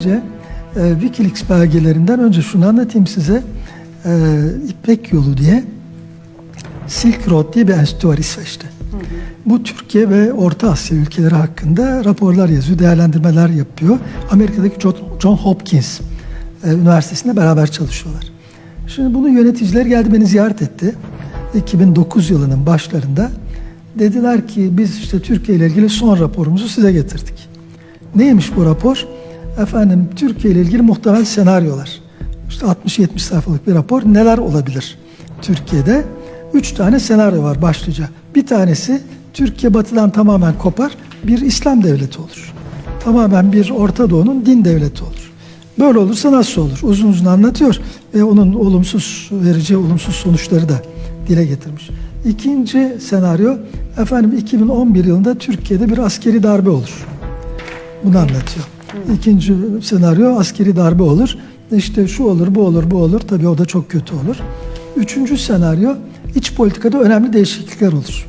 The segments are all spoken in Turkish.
Önce e, Wikileaks belgelerinden önce şunu anlatayım size. E, İpek Yolu diye Silk Road diye bir enstitü var İsveç'te. Bu Türkiye ve Orta Asya ülkeleri hakkında raporlar yazıyor, değerlendirmeler yapıyor. Amerika'daki John, Hopkins e, Üniversitesi'nde beraber çalışıyorlar. Şimdi bunun yöneticileri geldi beni ziyaret etti. 2009 yılının başlarında dediler ki biz işte Türkiye ile ilgili son raporumuzu size getirdik. Neymiş bu rapor? Efendim Türkiye ile ilgili muhtemel senaryolar. İşte 60-70 sayfalık bir rapor. Neler olabilir Türkiye'de? Üç tane senaryo var başlıca. Bir tanesi Türkiye batıdan tamamen kopar, bir İslam devleti olur. Tamamen bir Orta Doğu'nun din devleti olur. Böyle olursa nasıl olur? Uzun uzun anlatıyor ve onun olumsuz vereceği olumsuz sonuçları da dile getirmiş. İkinci senaryo, efendim 2011 yılında Türkiye'de bir askeri darbe olur. Bunu anlatıyor. İkinci senaryo askeri darbe olur. İşte şu olur, bu olur, bu olur. Tabii o da çok kötü olur. Üçüncü senaryo iç politikada önemli değişiklikler olur.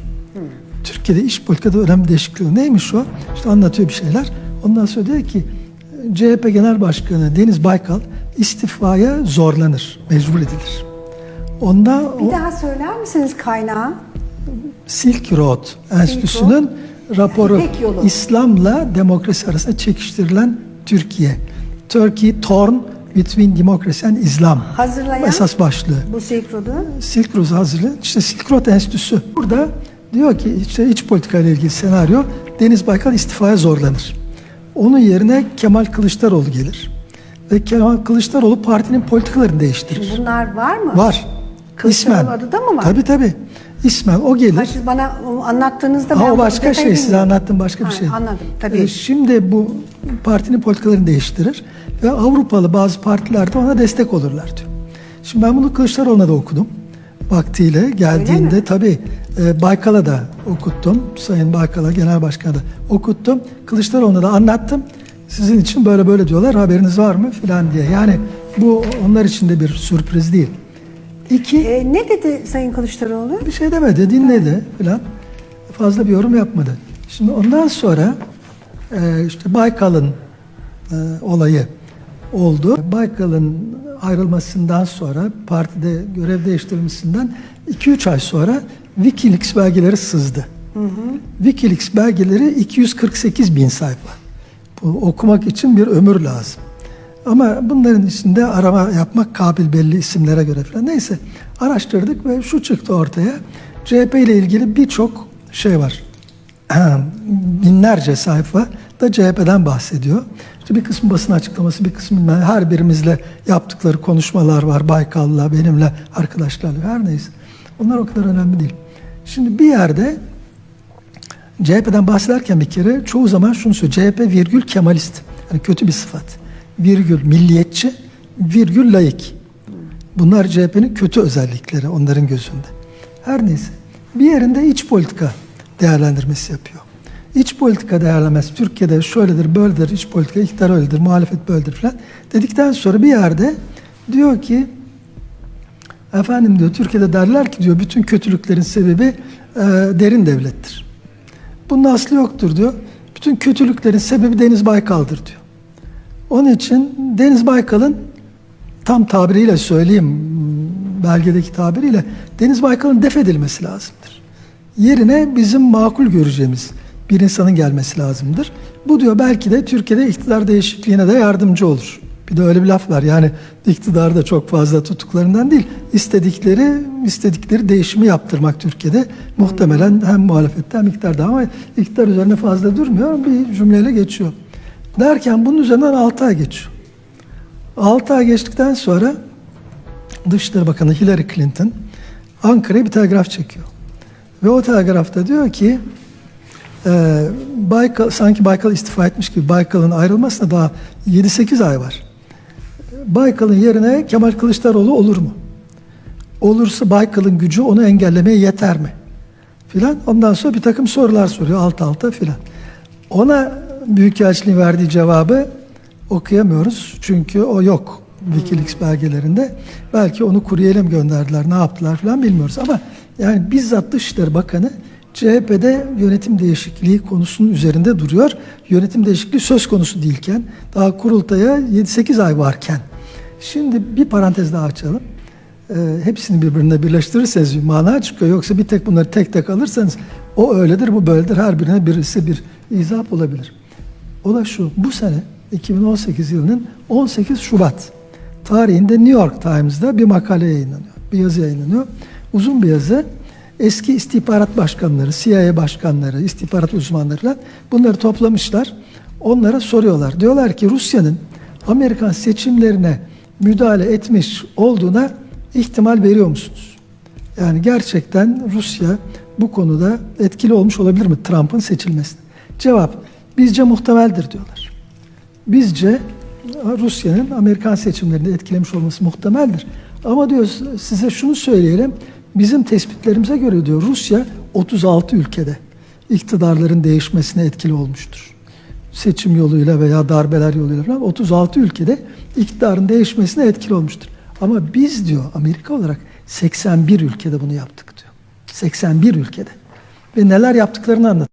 Türkiye'de iç politikada önemli değişiklikler. Neymiş o? İşte anlatıyor bir şeyler. Ondan sonra diyor ki CHP Genel Başkanı Deniz Baykal istifaya zorlanır, mecbur edilir. Onda o Bir daha söyler misiniz kaynağı? Silk Road Enstitüsü'nün raporu. İslam'la demokrasi arasında çekiştirilen Türkiye. Turkey torn between democracy and Islam. Hazırlayan Esas başlığı. bu Silk Road'u. Silk Road hazırlayan işte Silk Road Enstitüsü. Burada diyor ki işte iç politika ile ilgili senaryo Deniz Baykal istifaya zorlanır. Onun yerine Kemal Kılıçdaroğlu gelir. Ve Kemal Kılıçdaroğlu partinin politikalarını değiştirir. Bunlar var mı? Var. Kılıçdaroğlu İsmen. adı da mı var? Tabii tabii. İsmen o gelir. Ha, siz bana anlattığınızda Ha, ben o başka şey, size anlattığım başka bir Ha, şey. Anladım, tabii. Ee, şimdi bu partinin politikalarını değiştirir ve Avrupalı bazı partiler de ona destek olurlar diyor. Şimdi ben bunu Kılıçdaroğlu'na da okudum. Vaktiyle geldiğinde tabii e, Baykal'a da okuttum. Sayın Baykal'a, Genel Başkan'a da okuttum. Kılıçdaroğlu'na da anlattım. Sizin için böyle böyle diyorlar, haberiniz var mı filan diye. Yani bu onlar için de bir sürpriz değil. İki, Ee, ne dedi Sayın Kılıçdaroğlu? bir şey demedi, dinledi falan. Fazla bir yorum yapmadı. Şimdi ondan sonra e, işte Baykal'ın e, olayı oldu. Baykal'ın ayrılmasından sonra partide görev değiştirilmesinden 2-3 ay sonra Wikileaks belgeleri sızdı. Wikileaks belgeleri 248 bin sayfa. Bu okumak için bir ömür lazım. Ama bunların içinde arama yapmak kabil belli isimlere göre falan. Neyse araştırdık ve şu çıktı ortaya. CHP ile ilgili birçok şey var. Binlerce sayfa da CHP'den bahsediyor. İşte bir kısmı basın açıklaması, bir kısmı her birimizle yaptıkları konuşmalar var. Baykal'la, benimle, arkadaşlarla her neyse. Onlar o kadar önemli değil. Şimdi bir yerde CHP'den bahsederken bir kere çoğu zaman şunu söylüyor. CHP virgül Kemalist. Yani kötü bir sıfat. Virgül milliyetçi, virgül laik. Bunlar CHP'nin kötü özellikleri onların gözünde. Her neyse. Bir yerinde iç politika değerlendirmesi yapıyor. İç politika değerlendirmesi Türkiye'de şöyledir, böyledir, iç politika iktidar öyledir, muhalefet böyledir falan dedikten sonra bir yerde diyor ki efendim diyor Türkiye'de derler ki diyor bütün kötülüklerin sebebi e, derin devlettir. Bunun aslı yoktur diyor. Bütün kötülüklerin sebebi Deniz Baykal'dır diyor. Onun için Deniz Baykal'ın tam tabiriyle söyleyeyim, belgedeki tabiriyle Deniz Baykal'ın def edilmesi lazımdır. Yerine bizim makul göreceğimiz bir insanın gelmesi lazımdır. Bu diyor belki de Türkiye'de iktidar değişikliğine de yardımcı olur. Bir de öyle bir laf var yani iktidarda çok fazla tuttuklarından değil, istedikleri istedikleri değişimi yaptırmak Türkiye'de muhtemelen hem muhalefette hem iktidarda ama iktidar üzerine fazla durmuyor bir cümleyle geçiyor. Derken bunun üzerinden 6 ay geçiyor. 6 ay geçtikten sonra Dışişleri Bakanı Hillary Clinton Ankara'ya bir telgraf çekiyor. Ve o telgrafta diyor ki e, Baykal, sanki Baykal istifa etmiş gibi Baykal'ın ayrılmasına daha 7-8 ay var. Baykal'ın yerine Kemal Kılıçdaroğlu olur mu? Olursa Baykal'ın gücü onu engellemeye yeter mi? Filan. Ondan sonra bir takım sorular soruyor alt alta filan. Ona Büyükelçiliğin verdiği cevabı okuyamıyoruz. Çünkü o yok Wikileaks belgelerinde. Belki onu kuryeyle mi gönderdiler, ne yaptılar falan bilmiyoruz. Ama yani bizzat Dışişleri Bakanı CHP'de yönetim değişikliği konusunun üzerinde duruyor. Yönetim değişikliği söz konusu değilken, daha kurultaya 7-8 ay varken. Şimdi bir parantez daha açalım. Ee, hepsini birbirine birleştirirseniz bir mana çıkıyor. Yoksa bir tek bunları tek tek alırsanız o öyledir, bu böyledir. Her birine birisi bir izah olabilir. O da şu, bu sene 2018 yılının 18 Şubat tarihinde New York Times'da bir makale yayınlanıyor. Bir yazı yayınlanıyor. Uzun bir yazı. Eski istihbarat başkanları, CIA başkanları, istihbarat uzmanlarıyla bunları toplamışlar. Onlara soruyorlar. Diyorlar ki Rusya'nın Amerikan seçimlerine müdahale etmiş olduğuna ihtimal veriyor musunuz? Yani gerçekten Rusya bu konuda etkili olmuş olabilir mi Trump'ın seçilmesine? Cevap, bizce muhtemeldir diyorlar. Bizce Rusya'nın Amerikan seçimlerinde etkilemiş olması muhtemeldir. Ama diyor size şunu söyleyelim, bizim tespitlerimize göre diyor Rusya 36 ülkede iktidarların değişmesine etkili olmuştur. Seçim yoluyla veya darbeler yoluyla falan 36 ülkede iktidarın değişmesine etkili olmuştur. Ama biz diyor Amerika olarak 81 ülkede bunu yaptık diyor. 81 ülkede. Ve neler yaptıklarını anlat.